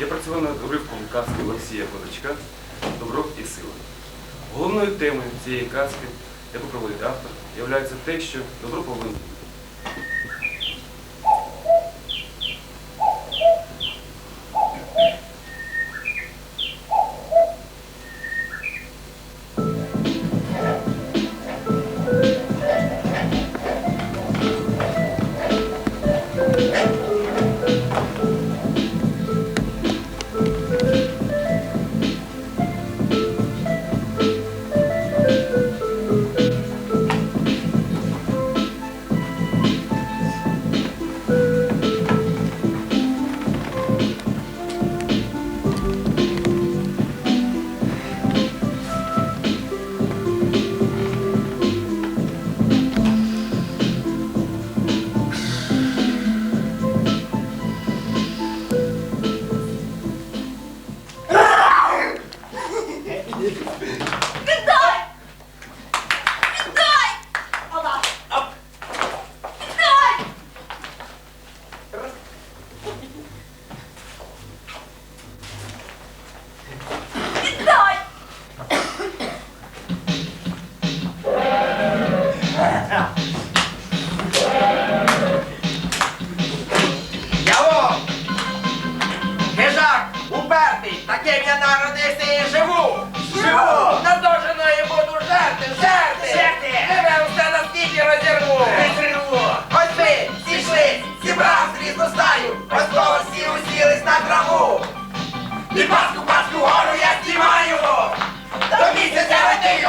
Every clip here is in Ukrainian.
я працював над уривком казки Олексія Козачка Добро і сила. Головною темою цієї казки, яку проводить автор, є те, що добро повинно зібрав різну стаю, ось кого всі усілись на траву! І паску, паску гору я знімаю! До місяця летить!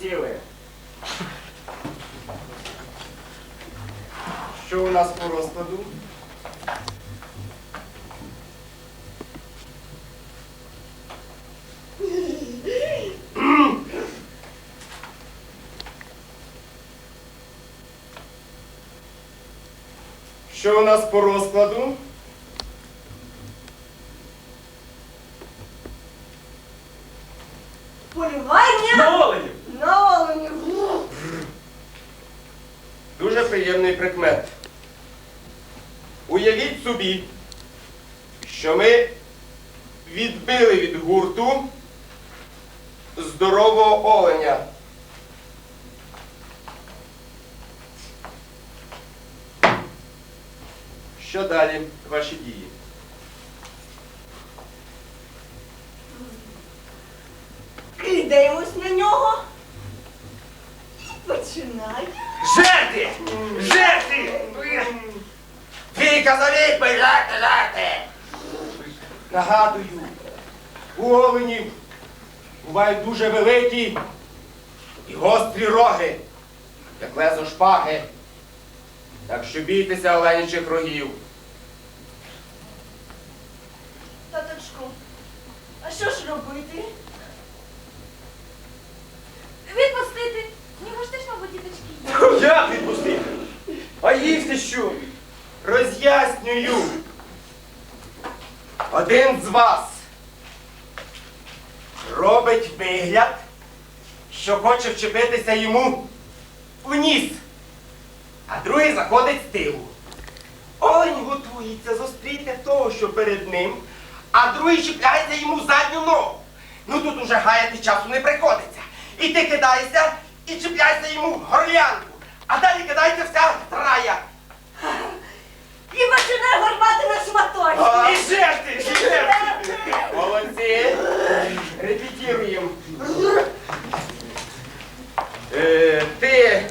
Сіли. Що у нас по розкладу? Що у нас по розкладу? Полювання На оленів! на оленів. Дуже приємний прикмет. Уявіть собі, що ми відбили від гурту здорового оленя. Що далі ваші дії? Кидаємось на нього. Починай. Жерти! Жерти! Фіка заліпи, жерти, жерти! Нагадую, у оленів бувають дуже великі і гострі роги, як лезо шпаги. Так що бійтеся оленячих рогів. Таточку, а що ж робити? Відпустити. В нього мабуть, діточки. Як відпустити? А їсти що? Роз'яснюю. Один з вас робить вигляд, що хоче вчепитися йому в ніс, а другий заходить з тилу. Олень готується зустріти того, що перед ним, а другий чіпляється йому в задню ногу. Ну тут уже гаяти часу не приходиться. І ти кидаєшся і чіпляєшся йому в горлянку, а далі кидається вся трая. І починай горбати на шматочки. І жерти, і жерти. Молодці. Репетируємо. Е, ти,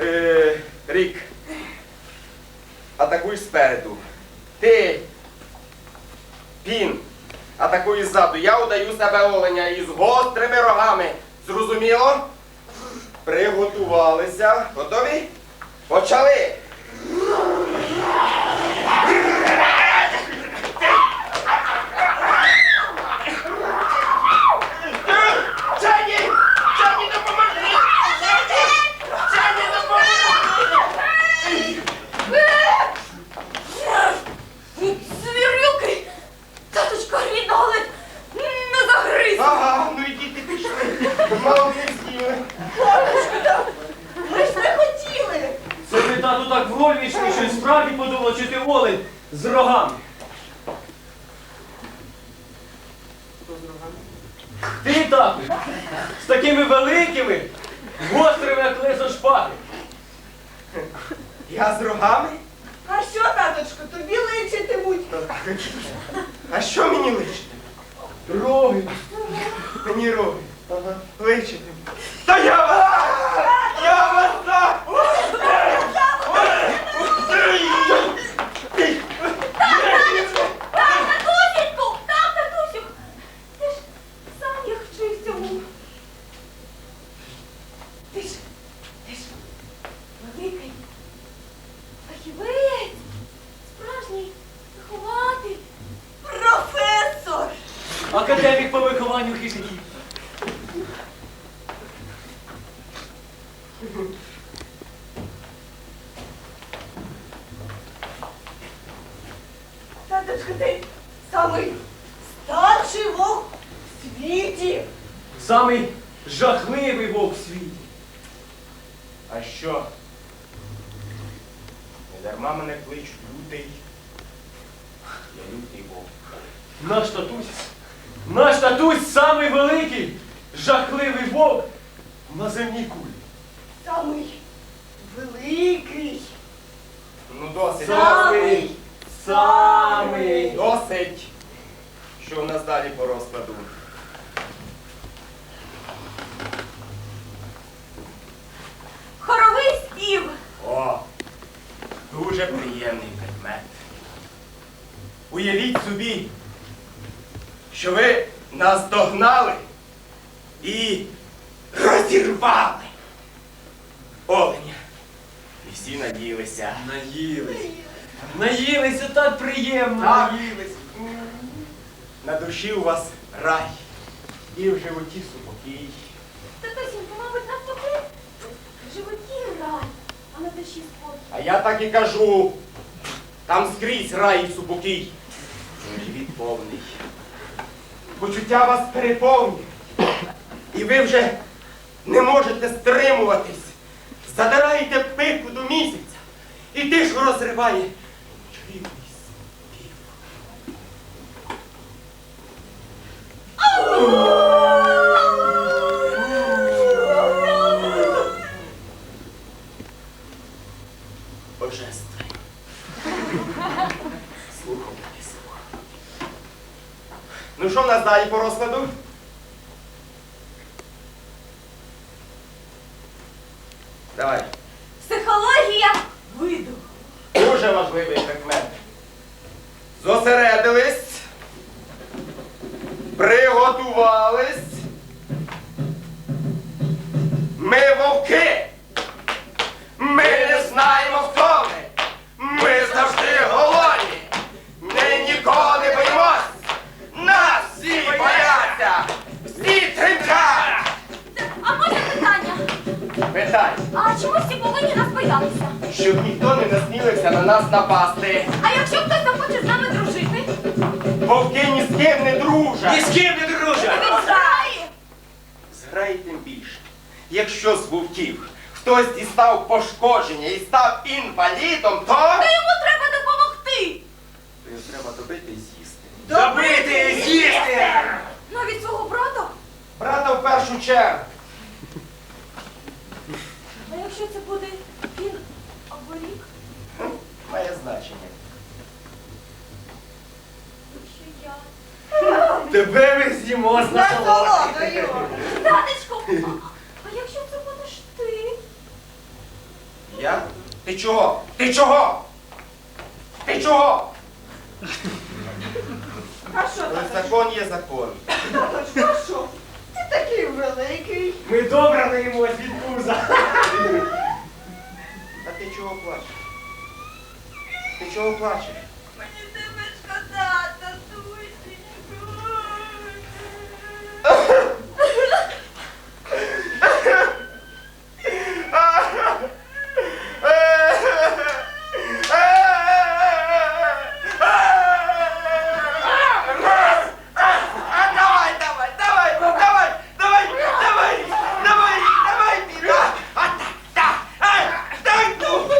е, Рік, атакуй спереду. Себе оленя із гострими рогами. Зрозуміло? Приготувалися. Готові? Почали! Дженні! Дженні, допоможи! Дженні, Звірюки! Таточко рідного ледь не загриз. Ага, ну і діти пішли. Мало не з'їли. Ми ж не хотіли. Це ви тату так що й справді подумав, чи ти олень з рогами. Ти так, з такими великими, гострими, як лезо шпаги. Я з рогами? А що, таточко, тобі личитимуть? А що мені личити? Роги. Мені роги. Личити. Та я вас! Я вас так! Так, татусіньку! Так, татусю! Ти ж сам їх вчив цьому. Ти ж, ти ж великий фахівець, справжній вихователь. Професор! Академік по вихованню хижаків. Таточко, ти самий старший вовк в світі. Самий жахливий вовк в світі. А що? Не дарма мене кличуть лютий. Я лютий вовк. Наш татусь, наш татусь самий великий, жахливий вовк на земній кулі. Самий великий. Ну досить. Самий. Самий. Досить. Що в нас далі по розкладу? Хоровий спів. О, дуже приємний предмет. Уявіть собі, що ви нас догнали і розірвали. Оленя. І всі надіялися. Наїлись. Наїлися так приємно. Так. На душі у вас рай. І в животі супокій. Татусіньку, мабуть, навпаки. В животі рай, а на душі спокій. А я так і кажу. Там скрізь рай і супокій. Живіт повний. Почуття вас переповнюють. І ви вже не можете стримуватись. Задираєте пику до місяця. І тишу розриває Слухом весело. Ну що в нас далі по розкладу? Давай. Психологія виду. Дуже важливий предмет. Зосередились. Приготувались. Щоб ніхто не насмілився на нас напасти. А якщо хтось захоче з нами дружити? Вовки ні з ким не дружать. Ні з ким не дружать. Він зграє! Зграй тим більше. Якщо з вовків хтось дістав пошкодження і став інвалідом, то Та йому треба допомогти! То його треба добити і з'їсти. Добити і з'їсти. Навіть свого брата? Брата в першу чергу. А якщо це буде рік, Має значення. якщо я. Тебе ми з'їмо з Насолодою. Таточко! А, якщо це будеш ти? Я? Ти чого? Ти чого? Ти чого? А що, Але закон є закон. Таточко, а що? Ти такий великий. Ми добре наїмось від пуза. Ти чого плачеш? Ти чого плачеш? Мені тебе шкода, татусі. Давай, давай, давай, давай, давай, давай, давай, давай, Міра. А, та, а, Дай, ну.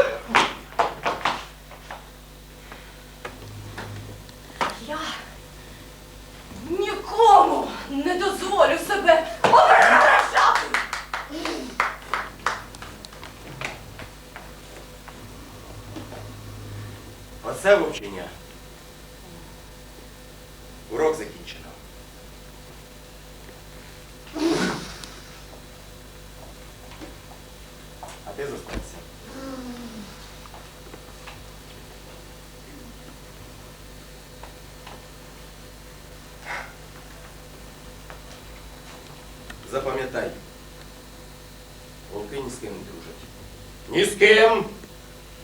Оце вовчення. Урок закінчено. А ти зостався. Запам'ятай, вовки ні з ким не дружать. Ні з ким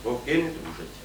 вовки не дружать.